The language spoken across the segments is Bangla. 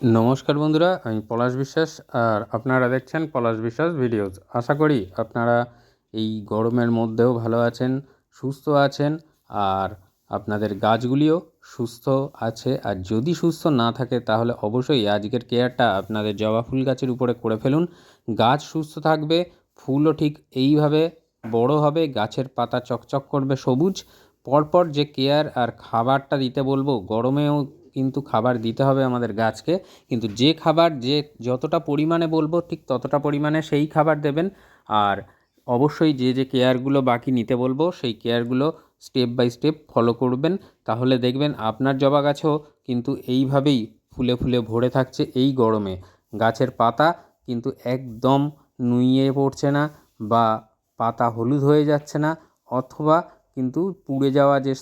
নমস্কার বন্ধুরা, আমি পলাশ বিশ্বাস আর আপনারা দেখছেন পলাশ বিশ্বাস ভিডিওস। আশা করি আপনারা এই গরমের মধ্যেও ভালো আছেন, সুস্থ আছেন আর আপনাদের গাছগুলিও সুস্থ আছে। আর যদি সুস্থ না থাকে তাহলে অবশ্যই আজকের কেয়ারটা আপনাদের জবা ফুল গাছের উপরে করে ফেলুন। গাছ সুস্থ থাকবে, ফুলও ঠিক এইভাবে বড় হবে, গাছের পাতা চকচক করবে সবুজ। পরপর যে কেয়ার আর খাবারটা দিতে বলব, গরমেও কিন্তু খাবার দিতে হবে আমাদের গাছকে। কিন্তু যে খাবার যে যতটা পরিমাণে বলব, ঠিক ততটা পরিমাণে সেই খাবার দেবেন। আর অবশ্যই যে যে কেয়ারগুলো বাকি নিতে বলব, সেই কেয়ারগুলো স্টেপ বাই স্টেপ ফলো করবেন। তাহলে দেখবেন আপনার জবা গাছও কিন্তু এইভাবেই ফুলে ফুলে ভরে থাকছে এই গরমে। গাছের পাতা কিন্তু একদম নুইয়ে পড়ছে না বা পাতা হলুদ হয়ে যাচ্ছে না, অথবা কিন্তু পুড়ে যাওয়া যে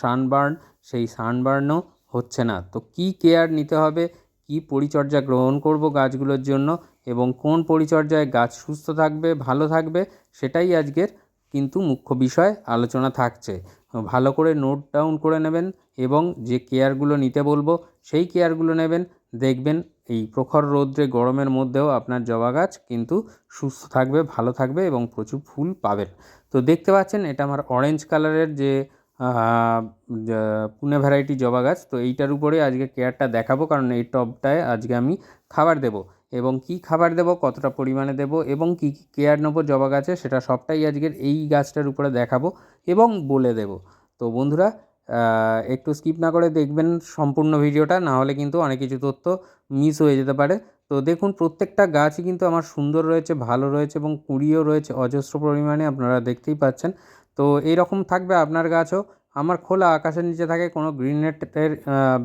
সানবার্ন, সেই সানবার্নও হচ্ছে না। তো কী কেয়ার নিতে হবে? কী পরিচর্যা গ্রহণ করব গাছগুলোর জন্য? এবং কোন পরিচর্যায় গাছ সুস্থ থাকবে, ভালো থাকবে? সেটাই আজকের কিন্তু মুখ্য বিষয়, আলোচনা থাকছে। ভালো করে নোট ডাউন করে নেবেন এবং যে কেয়ারগুলো নিতে বলব, সেই কেয়ারগুলো নেবেন। দেখবেন এই প্রখর রৌদ্রে, গরমের মধ্যেও আপনার জবা গাছ কিন্তু সুস্থ থাকবে, ভালো থাকবে এবং প্রচুর ফুল পাবেন। তো দেখতে পাচ্ছেন, এটা আমার অরেঞ্জ কালারের যে পুনে ভ্যারাইটি জবা গাছ। তো এইটার উপরে আজকে কেয়ারটা দেখাবো, কারণ এই টবটায় আজকে আমি খাবার দেবো। এবং কী খাবার দেবো, কতটা পরিমাণে দেবো, এবং কী কী কেয়ার নেব জবা গাছে, সেটা সবটাই আজকের এই গাছটার উপরে দেখাবো এবং বলে দেবো। তো বন্ধুরা একটু স্কিপ না করে দেখবেন সম্পূর্ণ ভিডিওটা, না হলে কিন্তু অনেক কিছু তথ্য মিস হয়ে যেতে পারে। তো দেখুন, প্রত্যেকটা গাছই কিন্তু আমার সুন্দর রয়েছে, ভালো রয়েছে এবং কুড়িও রয়েছে, অজস্র পরিমাণে আপনারা দেখতেই পাচ্ছেন। তো এইরকম থাকবে আপনার গাছও। আমার খোলা আকাশের নিচে থাকে, কোনো গ্রিন নেটের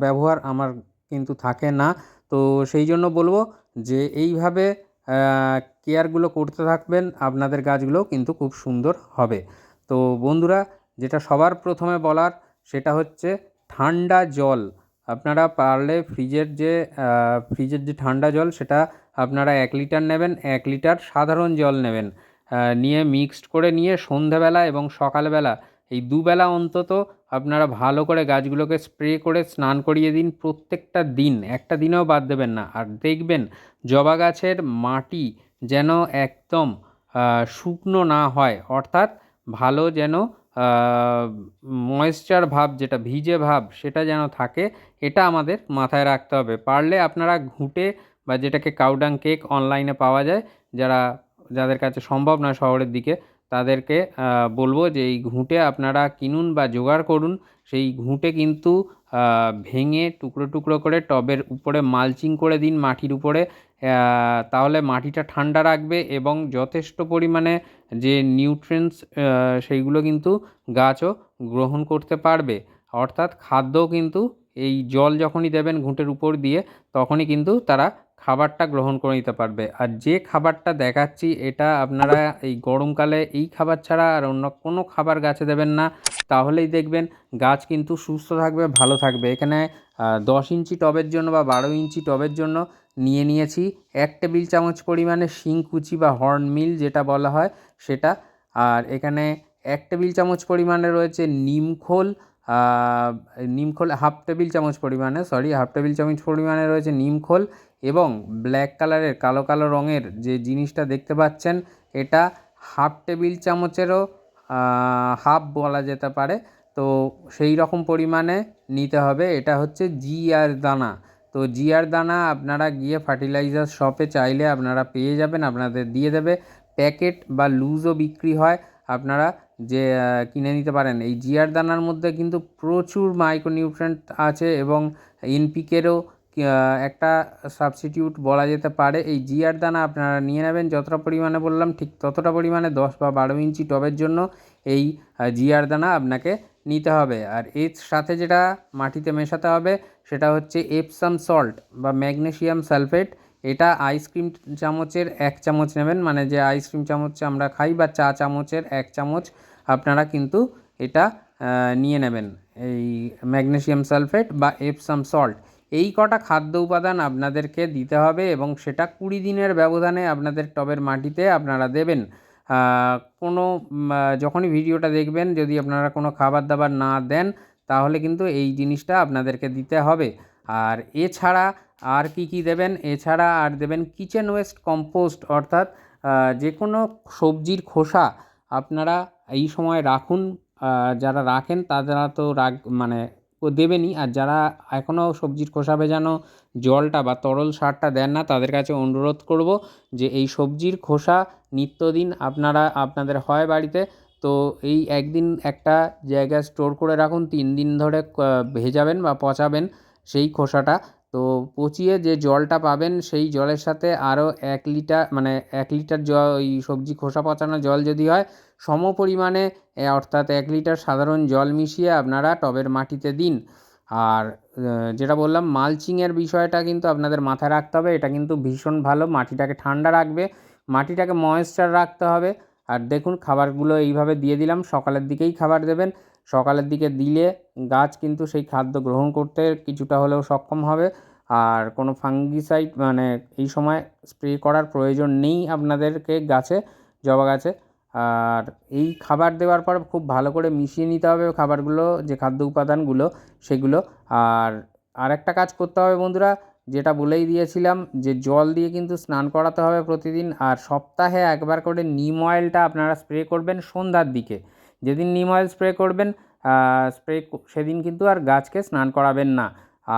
ব্যবহার আমার কিন্তু থাকে না। তো সেই জন্য বলব যে এইভাবে কেয়ারগুলো করতে থাকবেন, আপনাদের গাছগুলো কিন্তু খুব সুন্দর হবে। তো বন্ধুরা, যেটা সবার প্রথমে বলার সেটা হচ্ছে ঠান্ডা জল। আপনারা পারলে ফ্রিজের যে ফ্রিজের যে ঠান্ডা জল সেটা আপনারা এক লিটার নেবেন, এক লিটার সাধারণ জল নেবেন। নিয়ে মিক্সড করে নিয়ে সন্ধেবেলা এবং সকালবেলা, এই দুবেলা অন্তত আপনারা ভালো করে গাছগুলোকে স্প্রে করে স্নান করিয়ে দিন প্রত্যেকটা দিন। একটা দিনেও বাদ দেবেন না। আর দেখবেন জবা গাছের মাটি যেন একদম শুকনো না হয়। অর্থাৎ ভালো যেন ময়েশ্চার ভাব যেটা, ভিজে ভাব সেটা যেন থাকে, এটা আমাদের মাথায় রাখতে হবে। পারলে আপনারা ঘুঁটে বা যেটাকে কাউডাং কেক অনলাইনে পাওয়া যায়, যারা যাদের কাছে সম্ভব নয় শহরের দিকে, তাদেরকে বলব যে এই ঘুঁটে আপনারা কিনুন বা জোগাড় করুন। সেই ঘুঁটে কিন্তু ভেঙে টুকরো টুকরো করে টবের উপরে মালচিং করে দিন মাটির উপরে। তাহলে মাটিটা ঠান্ডা রাখবে এবং যথেষ্ট পরিমাণে যে নিউট্রিয়েন্টস সেইগুলো কিন্তু গাছও গ্রহণ করতে পারবে। অর্থাৎ খাদ্যও কিন্তু এই জল যখনই দেবেন ঘুঁটের উপর দিয়ে, তখনই কিন্তু তারা খাবারটা গ্রহণ করে নিতে পারবে। আর যে খাবারটা দেখাচ্ছি, এটা আপনারা এই গরমকালে এই খাবার ছাড়া আর অন্য কোনো খাবার গাছে দেবেন না। তাহলেই দেখবেন গাছ কিন্তু সুস্থ থাকবে, ভালো থাকবে। এখানে দশ ইঞ্চি টবের জন্য বা বারো ইঞ্চি টবের জন্য নিয়ে নিয়েছি এক টেবিল চামচ পরিমাণে শিংকুচি বা হর্ন মিল যেটা বলা হয় সেটা। আর এখানে এক টেবিল চামচ পরিমাণে রয়েছে নিমখোল নিমখোল হাফ টেবিল চামচ পরিমাণে সরি হাফ টেবিল চামচ পরিমাণে রয়েছে নিমখোল এবং ব্ল্যাক কালারের কালো কালো রঙের যে জিনিসটা দেখতে পাচ্ছেন, এটা হাফ টেবিল চামচেরও হাফ বলা যেতে পারে। তো সেই রকম পরিমাণে নিতে হবে। এটা হচ্ছে জিআর দানা। তো জিআর দানা আপনারা গিয়ে ফার্টিলাইজার শপে চাইলে আপনারা পেয়ে যাবেন, আপনাদের দিয়ে দেবে। প্যাকেট বা লুজও বিক্রি হয়। আপনারা যে কিনে নিতে পারেন। এই জিআর দানার মধ্যে কিন্তু প্রচুর মাইক্রোনিউট্রেন্ট আছে এবং এনপিকেরও একটা সাবস্টিটিউট বলা যেতে পারে। এই জিআর দানা আপনারা নিয়ে নেবেন, যতটা পরিমাণে বললাম, ঠিক ততটা পরিমাণে, দশ বা বারো ইঞ্চি টবের জন্য এই জিআর দানা আপনাকে নিতে হবে। আর এর সাথে যেটা মাটিতে মেশাতে হবে, সেটা হচ্ছে এপসাম সল্ট বা ম্যাগনেশিয়াম সালফেট এটা আইসক্রিম চামচের এক চামচ নেবেন মানে যে আইসক্রিম চামচ আমরা খাই বা চা চামচের এক চামচ, আপনারা কিন্তু এটা নিয়ে নেবেন। এই ম্যাগনেশিয়াম সালফেট বা এপসাম সল্ট এই কটা খাদ্য উপাদান আপনাদেরকে দিতে হবে এবং সেটা কুড়ি দিনের ব্যবধানে আপনাদের টবের মাটিতে আপনারা দেবেন। কোনো যখনই ভিডিওটা দেখবেন, যদি আপনারা কোনো খাবার দাবার না দেন, তাহলে কিন্তু এই জিনিসটা আপনাদেরকে দিতে হবে। আর এছাড়া আর কি কি দেবেন? এছাড়া আর দেবেন কিচেন ওয়েস্ট কম্পোস্ট, অর্থাৎ যে কোনো সবজির খোসা আপনারা এই সময় রাখুন। যারা রাখেন তারা তো রাখ মানে দেবেনই। আর যারা এখনও সবজির খোসা ভেজানো জলটা বা তরল সারটা দেন না, তাদের কাছে অনুরোধ করব যে এই সবজির খোসা নিত্যদিন আপনারা, আপনাদের হয় বাড়িতে। তো এই একদিন একটা জায়গায় স্টোর করে রাখুন, তিন দিন ধরে ভেজাবেন বা পচাবেন সেই খোসাটা। তো পচিয়ে যে জলটা পাবেন, সেই জলের সাথে আরও এক লিটার মানে এক লিটার জল, ওই সবজি খোসা পচানো জল যদি হয়, সম পরিমাণে অর্থাৎ এক লিটার সাধারণ জল মিশিয়ে আপনারা টবের মাটিতে দিন। আর যেটা বললাম, মালচিংয়ের বিষয়টা কিন্তু আপনাদের মাথায় রাখতে হবে। এটা কিন্তু ভীষণ ভালো, মাটিটাকে ঠান্ডা রাখবে, মাটিটাকে ময়েশ্চার রাখতে হবে। আর দেখুন, খাবারগুলো এইভাবে দিয়ে দিলাম, সকালের দিকেই খাবার দেবেন। সকালের দিকে দিলে গাছ কিন্তু সেই খাদ্য গ্রহণ করতে কিছুটা হলেও সক্ষম হবে। আর কোনো ফাঙ্গিসাইড মানে এই সময় স্প্রে করার প্রয়োজন নেই আপনাদেরকে গাছে, জবা গাছে। আর এই খাবার দেওয়ার পর খুব ভালো করে মিশিয়ে নিতে হবে খাবারগুলো, যে খাদ্য উপাদানগুলো, সেগুলো। আর আরেকটা কাজ করতে হবে বন্ধুরা, যেটা বলেই দিয়েছিলাম, যে জল দিয়ে কিন্তু স্নান করাতে হবে প্রতিদিন। আর সপ্তাহে একবার করে নিম অয়েলটা আপনারা স্প্রে করবেন সন্ধ্যার দিকে। যেদিন নিম অয়েল স্প্রে করবেন স্প্রে সেদিন কিন্তু আর গাছকে স্নান করাবেন না।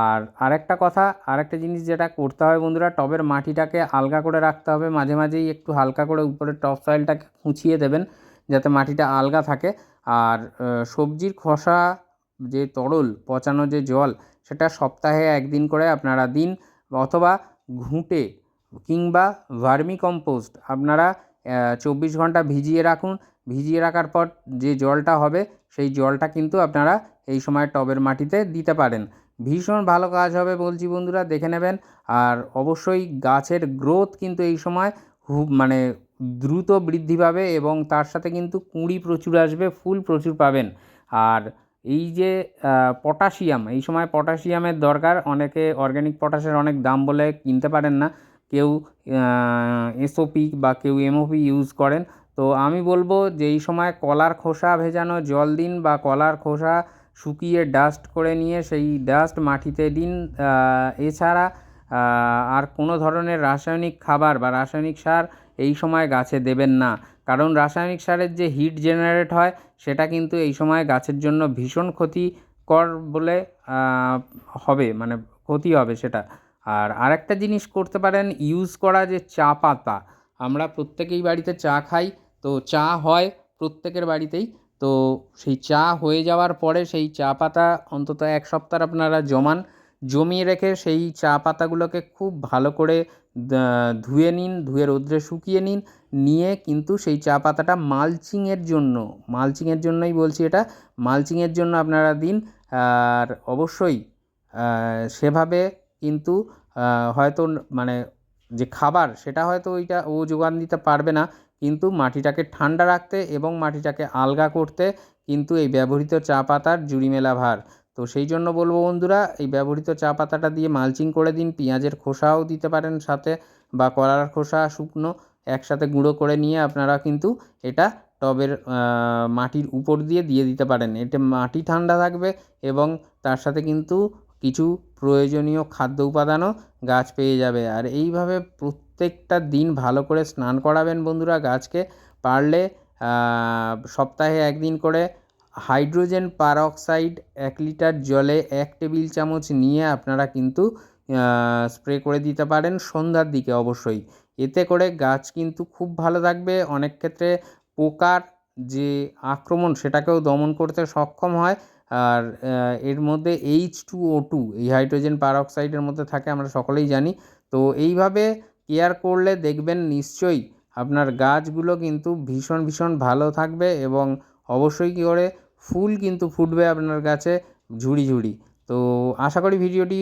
আর আরেকটা কথা, আরেকটা জিনিস যেটা করতে হবে বন্ধুরা, টবের মাটিটাকে আলগা করে রাখতে হবে। মাঝে মাঝেই একটু হালকা করে উপরে টপ সয়েলটাকে খুঁচিয়ে দেবেন, যাতে মাটিটা আলগা থাকে। আর সবজির খোসা যে তরল, পচানো যে জল, সেটা সপ্তাহে একদিন করে আপনারা দিন। অথবা ঘুঁটে কিংবা ভার্মি কম্পোস্ট আপনারা চব্বিশ ঘণ্টা ভিজিয়ে রাখুন। ভিজিয়ে রাখার পর যে জলটা হবে, সেই জলটা কিন্তু আপনারা এই সময় টবের মাটিতে দিতে পারেন। ভীষণ ভালো কাজ হবে বলছি বন্ধুরা, দেখে নেবেন। আর অবশ্যই গাছের গ্রোথ কিন্তু এই সময় মানে দ্রুত বৃদ্ধি পাবে এবং তার সাথে কিন্তু কুঁড়ি প্রচুর আসবে, ফুল প্রচুর পাবেন। আর এই যে পটাশিয়াম, এই সময় পটাশিয়ামের দরকার। অনেকে অর্গ্যানিক পটাশের অনেক দাম বলে কিনতে পারেন না। কেউ এসওপি বা কেউ এমওপি ইউজ করেন। তো আমি বলব যে এই সময় কলার খোসা ভেজানো জল দিন বা কলার খোসা শুকিয়ে ডাস্ট করে নিয়ে সেই ডাস্ট মাটিতে দিন। এছাড়া আর কোনো ধরনের রাসায়নিক খাবার বা রাসায়নিক সার এই সময় গাছে দেবেন না। কারণ রাসায়নিক সারের যে হিট জেনারেট হয়, সেটা কিন্তু এই সময় গাছের জন্য ভীষণ ক্ষতিকর বলে হবে মানে ক্ষতি হবে সেটা। আর আরেকটা জিনিস করতে পারেন ইউজ করা যে চা পাতা আমরা প্রত্যেকেই বাড়িতে চা খাই, তো চা হয় প্রত্যেকের বাড়িতেই। তো সেই চা হয়ে যাওয়ার পরে সেই চা পাতা অন্তত এক সপ্তাহ আপনারা জমান, জমিয়ে রেখে সেই চা পাতাগুলোকে খুব ভালো করে ধুয়ে নিন, ধুয়ে রোদ্রে শুকিয়ে নিন, নিয়ে কিন্তু সেই চা পাতাটা মালচিংয়ের জন্য, মালচিংয়ের জন্যই বলছি এটা, মালচিংয়ের জন্য আপনারা দিন। আর অবশ্যই সেভাবে কিন্তু হয়তো মানে যে খাবার, সেটা হয়তো ওইটা ও যোগান দিতে পারবে না। কিন্তু মাটিটাকে ঠান্ডা রাখতে এবং মাটিটাকে আলগা করতে কিন্তু এই ব্যবহৃত চা পাতার জুড়ি মেলা ভার। তো সেই জন্য বলব বন্ধুরা, এই ব্যবহৃত চা পাতাটা দিয়ে মালচিং করে দিন, পেঁয়াজের খোসাও দিতে পারেন সাথে বা কলার খোসা, শুকনো একসাথে গুঁড়ো করে নিয়ে আপনারা কিন্তু এটা টবের মাটির উপর দিয়ে দিয়ে দিতে পারেন। এতে মাটি ঠান্ডা থাকবে এবং তার সাথে কিন্তু কিছু প্রয়োজনীয় খাদ্য উপাদানও গাছ পেয়ে যাবে। আর এইভাবে প্রত্যেকটা দিন ভালো করে স্নান করাবেন বন্ধুরা গাছকে। পারলে সপ্তাহে একদিন করে হাইড্রোজেন পারঅক্সাইড এক লিটার জলে এক টেবিল চামচ নিয়ে আপনারা কিন্তু স্প্রে করে দিতে পারেন সন্ধ্যার দিকে অবশ্যই। এতে করে গাছ কিন্তু খুব ভালো থাকবে। অনেক ক্ষেত্রে পোকার যে আক্রমণ সেটাকেও দমন করতে সক্ষম হয়। আর এর মধ্যে এইচ টু ও টু এই হাইড্রোজেন পারঅক্সাইডের মধ্যে থাকে, আমরা সকলেই জানি। তো এইভাবে কেয়ার করলে দেখবেন নিশ্চয়ই আপনার গাছগুলো কিন্তু ভীষণ ভীষণ ভালো থাকবে এবং অবশ্যই কী করে ফুল কিন্তু ফুটবে আপনার গাছে ঝুড়ি ঝুড়ি। তো আশা করি ভিডিওটি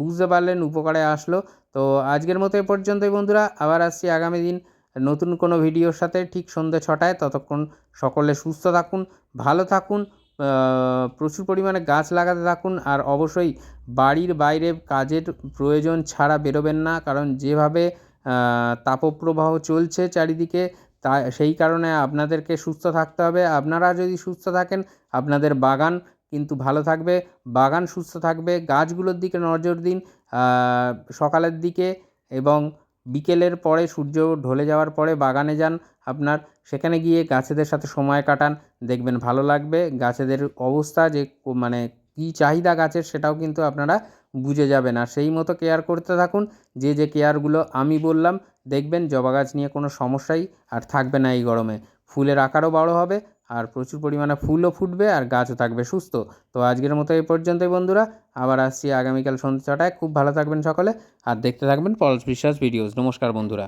বুঝতে পারলেন, উপকারে আসলো। তো আজকের মতো এ পর্যন্তই বন্ধুরা, আবার আসছি আগামী দিন নতুন কোনো ভিডিওর সাথে ঠিক সন্ধ্যে ছটায়। ততক্ষণ সকলে সুস্থ থাকুন, ভালো থাকুন প্রচুর পরিমাণে গাছ লাগাতে থাকুন আর অবশ্যই বাড়ির বাইরে কাজের প্রয়োজন ছাড়া বেরোবেন না। কারণ যেভাবে তাপপ্রবাহ চলছে চারিদিকে, তা, সেই কারণে আপনাদেরকে সুস্থ থাকতে হবে। আপনারা যদি সুস্থ থাকেন, আপনাদের বাগান কিন্তু ভালো থাকবে। বাগান সুস্থ থাকবে, গাছগুলোর দিকে নজর দিন সকালের দিকে এবং বিকেলের পরে সূর্য ঢলে যাওয়ার পরে বাগানে যান। আপনার সেখানে গিয়ে গাছেদের সাথে সময় কাটান, দেখবেন ভালো লাগবে। গাছেদের অবস্থা যে মানে কী চাহিদা গাছের সেটাও কিন্তু আপনারা বুঝে যাবেন। আর সেই মতো কেয়ার করতে থাকুন। যে যে কেয়ারগুলো আমি বললাম, দেখবেন জবা গাছ নিয়ে কোনো সমস্যাই আর থাকবে না এই গরমে। ফুলের আকারও বড় হবে আর প্রচুর পরিমাণে ফুলও ফুটবে আর গাছও থাকবে সুস্থ। তো আজকের মতো এই পর্যন্তই বন্ধুরা। আবার আসছি আগামীকাল সন্ধ্যে ছটায়। খুব ভালো থাকবেন সকলে। আর দেখতে থাকবেন পলস বিশ্বাস ভিডিওস। নমস্কার বন্ধুরা।